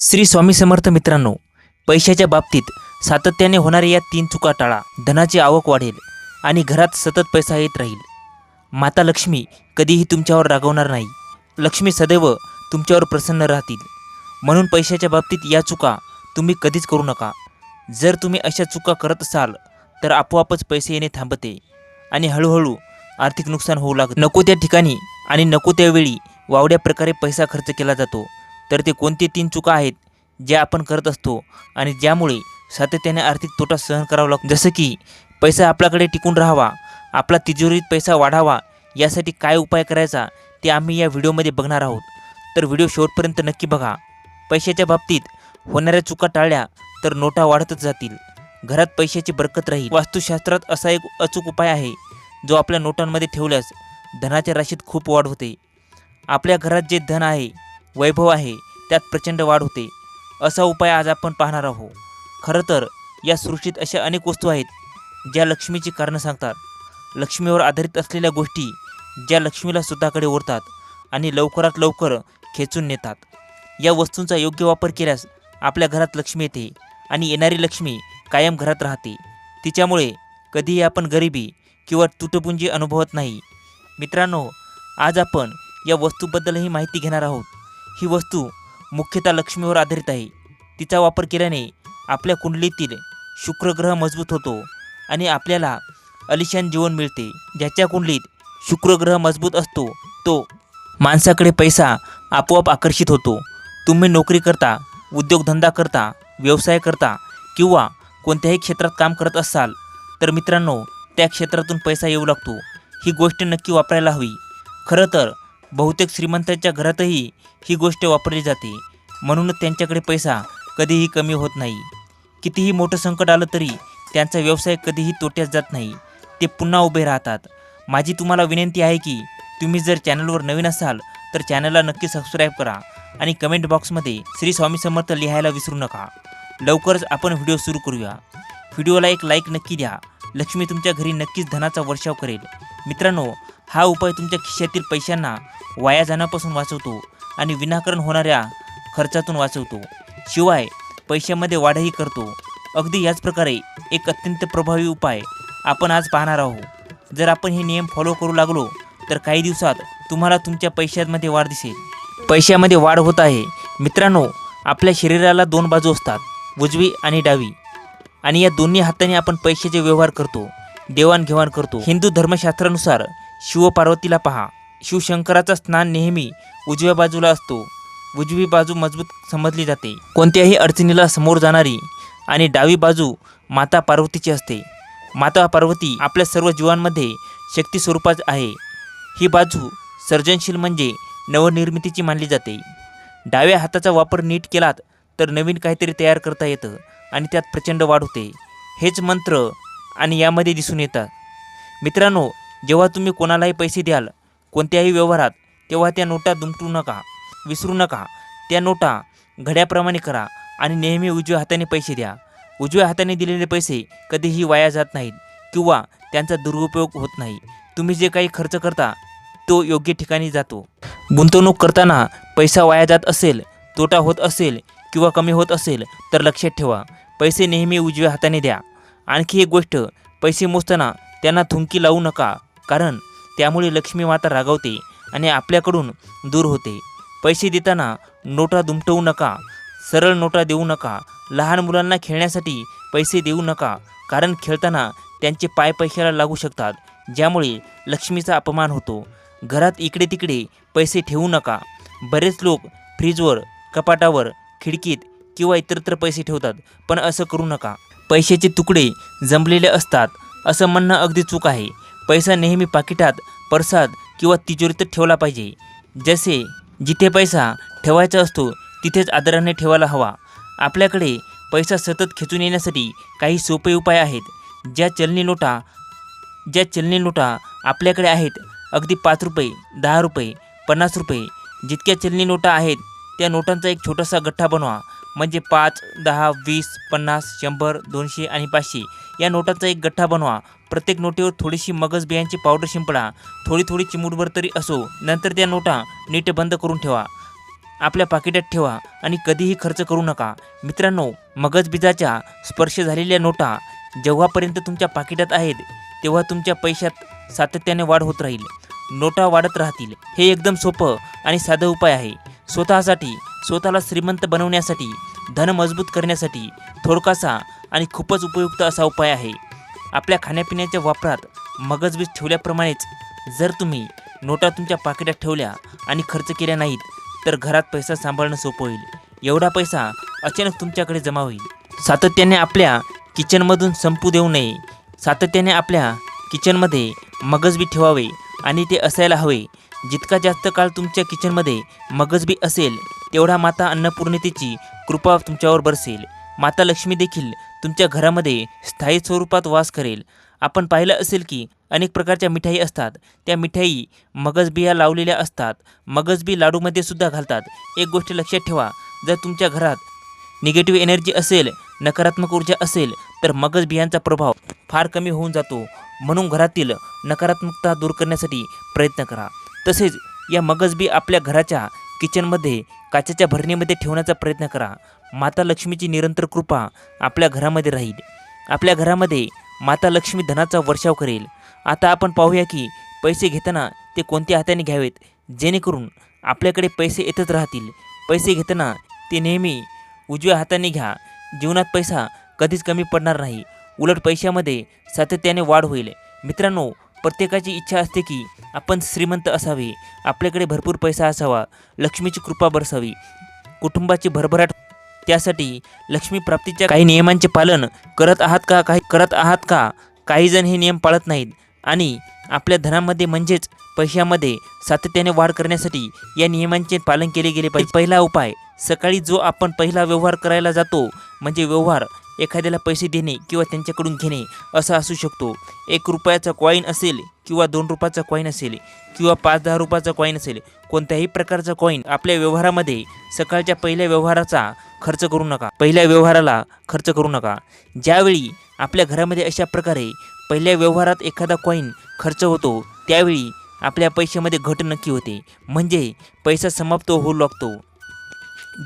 श्री स्वामी समर्थ मित्रांनो पैशाच्या बाबतीत सातत्याने होणाऱ्या या तीन चुका टाळा. धनाची आवक वाढेल आणि घरात सतत पैसा येत राहील. माता लक्ष्मी कधीही तुमच्यावर रागवणार नाही. लक्ष्मी सदैव तुमच्यावर प्रसन्न राहतील. म्हणून पैशाच्या बाबतीत या चुका तुम्ही कधीच करू नका. जर तुम्ही अशा चुका करत असाल तर आपोआपच पैसे येणे थांबते आणि हळूहळू आर्थिक नुकसान होऊ लागतं. नको त्या ठिकाणी आणि नको त्यावेळी वावड्या प्रकारे पैसा खर्च केला जातो. तर ते कोणते तीन चुका आहेत ज्या आपण करत असतो आणि ज्यामुळे सातत्याने आर्थिक तोटा सहन करावा लागतो. जसं की पैसा आपल्याकडे टिकून राहावा आपला तिजोरीत पैसा वाढावा यासाठी काय उपाय करायचा ते आम्ही या व्हिडिओमध्ये बघणार आहोत. तर व्हिडिओ शेवटपर्यंत नक्की बघा. पैशाच्या बाबतीत होणाऱ्या चुका टाळल्या तर नोटा वाढतच जातील. घरात पैशाची बरकत राहील. वास्तुशास्त्रात असा एक अचूक उपाय आहे जो आपल्या नोटांमध्ये ठेवल्यास धनाच्या राशीत खूप वाढ होते. आपल्या घरात जे धन आहे वैभव आहे त्यात प्रचंड वाढ होते. असा उपाय आज आपण पाहणार आहोत. खरं तर या सृष्टीत अशा अनेक वस्तू आहेत ज्या लक्ष्मीची कारणं सांगतात. लक्ष्मीवर आधारित असलेल्या गोष्टी ज्या लक्ष्मीला स्वतःकडे ओढतात आणि लवकरात लवकर खेचून नेतात. या वस्तूंचा योग्य वापर केल्यास आपल्या घरात लक्ष्मी येते आणि येणारी लक्ष्मी कायम घरात राहते. तिच्यामुळे कधीही आपण गरिबी किंवा तुटपुंजी अनुभवत नाही. मित्रांनो आज आपण या वस्तूबद्दलही माहिती घेणार आहोत. ही वस्तू मुख्यतः लक्ष्मीवर आधारित आहे. तिचा वापर केल्याने आपल्या कुंडलीतील शुक्रग्रह मजबूत होतो आणि आपल्याला अलिशान जीवन मिळते. ज्याच्या कुंडलीत शुक्रग्रह मजबूत असतो तो माणसाकडे पैसा आपोआप आकर्षित होतो. तुम्ही नोकरी करता उद्योगधंदा करता व्यवसाय करता किंवा कोणत्याही क्षेत्रात काम करत असाल तर मित्रांनो त्या क्षेत्रातून पैसा येऊ लागतो. ही गोष्ट नक्की वापरायला हवी. खरं तर बहुतेक श्रीमंतांच्या घरातही ही गोष्ट वापरली जाते. म्हणूनच त्यांच्याकडे पैसा कधीही कमी होत नाही. कितीही मोठं संकट आलं तरी त्यांचा व्यवसाय कधीही तोट्यात जात नाही. ते पुन्हा उभे राहतात. माझी तुम्हाला विनंती आहे की तुम्ही जर चॅनलवर नवीन असाल तर चॅनलला नक्की सबस्क्राईब करा आणि कमेंट बॉक्समध्ये श्री स्वामी समर्थ लिहायला विसरू नका. लवकरच आपण व्हिडिओ सुरू करूया. व्हिडिओला एक लाईक नक्की द्या. लक्ष्मी तुमच्या घरी नक्कीच धनाचा वर्षाव करेल. मित्रांनो हा उपाय तुमच्या खिशातील पैशांना वाया जाण्यापासून वाचवतो आणि विनाकारण होणाऱ्या खर्चातून वाचवतो. शिवाय पैशामध्ये वाढही करतो. अगदी याच प्रकारे एक अत्यंत प्रभावी उपाय आपण आज पाहणार आहोत. जर आपण हे नियम फॉलो करू लागलो तर काही दिवसात तुम्हाला तुमच्या पैशांमध्ये वाढ दिसेल. पैशामध्ये वाढ होत आहे. मित्रांनो आपल्या शरीराला दोन बाजू असतात उजवी आणि डावी. आणि या दोन्ही हाताने आपण पैशाचे व्यवहार करतो देवाणघेवाण करतो. हिंदू धर्मशास्त्रानुसार शिवपार्वतीला पहा. शिवशंकराचा स्नान नेहमी उजव्या बाजूला असतो. उजवी बाजू मजबूत समजली जाते. कोणत्याही अडचणीला समोर जाणारी आणि डावी बाजू माता पार्वतीची असते. माता पार्वती आपल्या सर्व जीवांमध्ये शक्ती स्वरूपात आहे. ही बाजू सर्जनशील म्हणजे नवनिर्मितीची मानली जाते. डाव्या हाताचा वापर नीट केलात तर नवीन काहीतरी तयार करता येतं आणि त्यात प्रचंड वाढ होते. हेच मंत्र आणि यामध्ये दिसून येतात. मित्रांनो जेव्हा तुम्ही कोणालाही पैसे द्याल कोणत्याही व्यवहारात तेव्हा त्या नोटा दुमटू नका विसरू नका. त्या नोटा घड्याप्रमाणे करा आणि नेहमी उजव्या हाताने पैसे द्या. उजव्या हाताने दिलेले पैसे कधीही वाया जात नाहीत किंवा त्यांचा दुरुपयोग होत नाही. तुम्ही जे काही खर्च करता तो योग्य ठिकाणी जातो. गुंतवणूक करताना पैसा वाया जात असेल तोटा होत असेल किंवा कमी होत असेल तर लक्षात ठेवा. पैसे नेहमी उजव्या हाताने द्या. आणखी एक गोष्ट पैसे मोजताना त्यांना थुंकी लावू नका कारण त्यामुळे लक्ष्मी माता रागवते आणि आपल्याकडून दूर होते. पैसे देताना नोटा दुमटवू नका सरळ नोटा देऊ नका लहान मुलांना खेळण्यासाठी पैसे देऊ नका कारण खेळताना त्यांचे पाय पैशाला लागू शकतात ज्यामुळे लक्ष्मीचा अपमान होतो. घरात इकडे तिकडे पैसे ठेवू नका. बरेच लोक फ्रीजवर कपाटावर खिडकीत किंवा इतरत्र पैसे ठेवतात पण असं करू नका. पैशाचे तुकडे जमलेले असतात असं म्हणणं अगदी चूक आहे. पैसा नेहमी पाकिटात पर्सात किंवा तिजोरीत ठेवला पाहिजे. जसे जिथे पैसा ठेवायचा असतो तिथेच आदराने ठेवायला हवा. आपल्याकडे पैसा सतत खेचून येण्यासाठी काही सोपे उपाय आहेत. ज्या चलनी नोटा ज्या चलनी नोटा आपल्याकडे आहेत अगदी पाच रुपये दहा रुपये पन्नास रुपये जितक्या चलनी नोटा आहेत त्या नोटांचा एक छोटासा गठ्ठा बनवा. म्हणजे पाच दहा वीस पन्नास शंभर दोनशे आणि पाचशे या नोटांचा एक गठ्ठा बनवा. प्रत्येक नोटेवर थोडीशी मगज बियांची पावडर शिंपडा. थोडी थोडी चिमूटभर तरी असो. नंतर त्या नोटा नीट बंद करून ठेवा. आपल्या पाकिटात ठेवा आणि कधीही खर्च करू नका. मित्रांनो मगजबीजाच्या स्पर्श झालेल्या नोटा जेव्हापर्यंत तुमच्या पाकिटात आहेत तेव्हा तुमच्या पैशात सातत्याने वाढ होत राहील. नोटा वाढत राहतील. हे एकदम सोपं आणि साधं उपाय आहे. स्वतःसाठी स्वतःला श्रीमंत बनवण्यासाठी धन मजबूत करण्यासाठी थोडकासा आणि खूपच उपयुक्त असा उपाय आहे. आपल्या खाण्यापिण्याच्या वापरात मगजबीज ठेवल्याप्रमाणेच जर तुम्ही नोटा तुमच्या पाकिटात ठेवल्या आणि खर्च केल्या नाहीत तर घरात पैसा सांभाळणं सोपं होईल. एवढा पैसा अचानक तुमच्याकडे जमा होईल. सातत्याने आपल्या किचनमधून संपू देऊ नये. सातत्याने आपल्या किचनमध्ये मगजबी ठेवावे आणि ते असायला हवे. जितका जास्त काळ तुमच्या किचनमध्ये मगजबी असेल तेवढा माता अन्नपूर्णतेची कृपा तुमच्यावर बरसेल. माता लक्ष्मी देखील तुमच्या घरामध्ये स्थायी स्वरूपात वास करेल. आपण पाहिलं असेल की अनेक प्रकारच्या मिठाई असतात. त्या मिठाई मगजबिया लावलेल्या असतात. मगजबी लाडूमध्ये सुद्धा घालतात. एक गोष्ट लक्षात ठेवा. जर तुमच्या घरात निगेटिव्ह एनर्जी असेल नकारात्मक ऊर्जा असेल तर मगजबियांचा प्रभाव फार कमी होऊन जातो. म्हणून घरातील नकारात्मकता दूर करण्यासाठी प्रयत्न करा. तसेच या मगजबी आपल्या घराच्या किचनमध्ये काचेच्या भरणीमध्ये ठेवण्याचा प्रयत्न करा. माता लक्ष्मीची निरंतर कृपा आपल्या घरामध्ये राहील. आपल्या घरामध्ये माता लक्ष्मी धनाचा वर्षाव करेल. आता आपण पाहूया की पैसे घेताना ते कोणत्या हाताने घ्यावेत? जेणेकरून आपल्याकडे पैसे येतच राहतील. पैसे घेताना ते नेहमी उजव्या हाताने घ्या. जीवनात पैसा कधीच कमी पडणार नाही. उलट पैशामध्ये सातत्याने वाढ होईल. मित्रांनो प्रत्येकाची इच्छा असते की आपण श्रीमंत असावे आपल्याकडे भरपूर पैसा असावा लक्ष्मीची कृपा बरसावी. कुटुंबाची भरभराट त्यासाठी लक्ष्मी प्राप्तीच्या काही नियमांचे पालन करत आहात का काही करत आहात का? काहीजण हे नियम पाळत नाहीत. आणि आपल्या धनामध्ये म्हणजेच पैशामध्ये सातत्याने वाढ करण्यासाठी या नियमांचे पालन केले गेले पाहिजे. पहिला उपाय सकाळी जो आपण पहिला व्यवहार करायला जातो म्हणजे व्यवहार एखाद्याला पैसे देणे किंवा त्यांच्याकडून घेणे असा असू शकतो. एक रुपयाचा कॉईन असेल किंवा दोन रुपयाचा कॉईन असेल किंवा पाच दहा रुपयाचा कॉईन असेल कोणत्याही प्रकारचा कॉईन आपल्या व्यवहारामध्ये सकाळच्या पहिल्या व्यवहाराचा खर्च करू नका. पहिल्या व्यवहाराला खर्च करू नका. ज्यावेळी आपल्या घरामध्ये अशा प्रकारे पहिल्या व्यवहारात एखादा कॉईन खर्च होतो त्यावेळी आपल्या पैशामध्ये घट नक्की होते. म्हणजे पैसा समाप्त होऊ लागतो.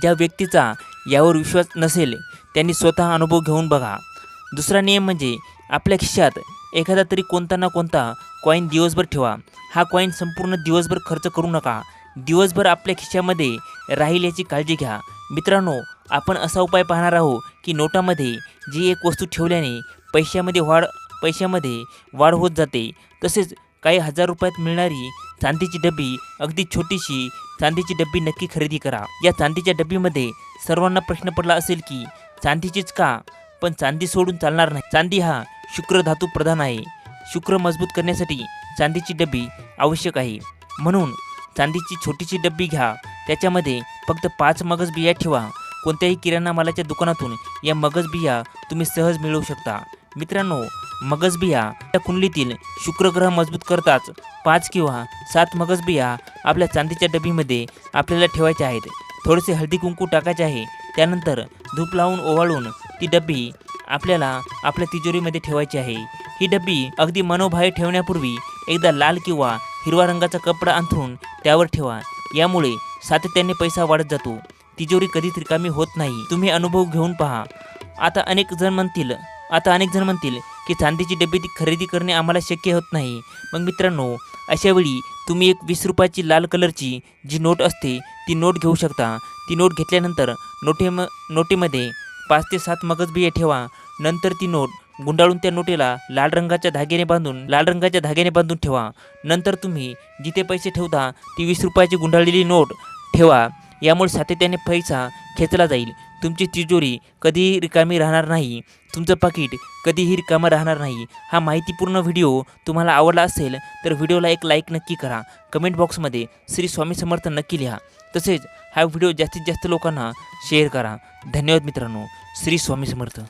ज्या व्यक्तीचा यावर विश्वास नसेल त्यांनी स्वतः अनुभव घेऊन बघा. दुसरा नियम म्हणजे आपल्या खिशात एखादा तरी कोणता ना कोणता कॉईन दिवसभर ठेवा. हा कॉईन संपूर्ण दिवसभर खर्च करू नका. दिवसभर आपल्या खिशामध्ये राहील याची काळजी घ्या. मित्रांनो आपण असा उपाय पाहणार आहोत की नोटामध्ये जी एक वस्तू ठेवल्याने पैशामध्ये वाढ पैशामध्ये वाढ होत जाते. तसेच काही हजार रुपयात मिळणारी चांदीची डबी अगदी छोटीशी चांदीची डब्बी नक्की खरेदी करा. या चांदीच्या डब्बीमध्ये सर्वांना प्रश्न पडला असेल की चांदीचीच का पण चांदी सोडून चालणार नाही. चांदी हा शुक्र धातू प्रधान आहे. शुक्र मजबूत करण्यासाठी चांदीची डब्बी आवश्यक आहे. म्हणून चांदीची छोटीशी डब्बी घ्या. त्याच्यामध्ये फक्त पाच मगज बिया ठेवा. कोणत्याही किराणा मालाच्या दुकानातून या मगज बिया तुम्ही सहज मिळवू शकता. मित्रांनो मगज बिया त्या कुंडलीतील शुक्रग्रह मजबूत करताच पाच किंवा सात मगज बिया आपल्या चांदीच्या डब्बीमध्ये आपल्याला ठेवायच्या आहेत. थोडेसे हळदी कुंकू टाकायचे आहे. त्यानंतर धूप लावून ओवाळून ती डब्बी आपल्याला आपल्या तिजोरीमध्ये ठेवायची आहे. ही डब्बी अगदी मनोभावे ठेवण्यापूर्वी एकदा लाल किंवा हिरवा रंगाचा कपडा अंथरून त्यावर ठेवा. यामुळे सातत्याने पैसा वाढत जातो. तिजोरी कधीच रिकामी होत नाही. तुम्ही अनुभव घेऊन पहा. आता अनेक जण म्हणतील आता अनेक जण म्हणतील की चांदीची डबी ती खरेदी करणे आम्हाला शक्य होत नाही. मग मित्रांनो अशावेळी तुम्ही एक वीस रुपयाची लाल कलरची जी नोट असते ती नोट घेऊ शकता. ती नोट घेतल्यानंतर नोटे म नोटेमध्ये पाच ते सात मगज बिया ठेवा. नंतर ती नोट गुंडाळून त्या नोटेला लाल रंगाच्या धाग्याने बांधून लाल रंगाच्या धाग्याने बांधून ठेवा. नंतर तुम्ही जिथे पैसे ठेवता ती वीस रुपयाची गुंडाळलेली नोट ठेवा. यामुळे सातत्याने पैसा खेचला जाईल. तुमची तिजोरी कधीही रिकामी राहणार नाही. तुमचं पाकिट कधीही रिकामं राहणार नाही. हा माहितीपूर्ण व्हिडिओ तुम्हाला आवडला असेल तर व्हिडिओला एक लाईक नक्की करा. कमेंट बॉक्समध्ये श्री स्वामी समर्थ नक्की लिहा. तसेच हा व्हिडिओ जास्तीत जास्त लोकांना शेअर करा. धन्यवाद मित्रांनो. श्री स्वामी समर्थ.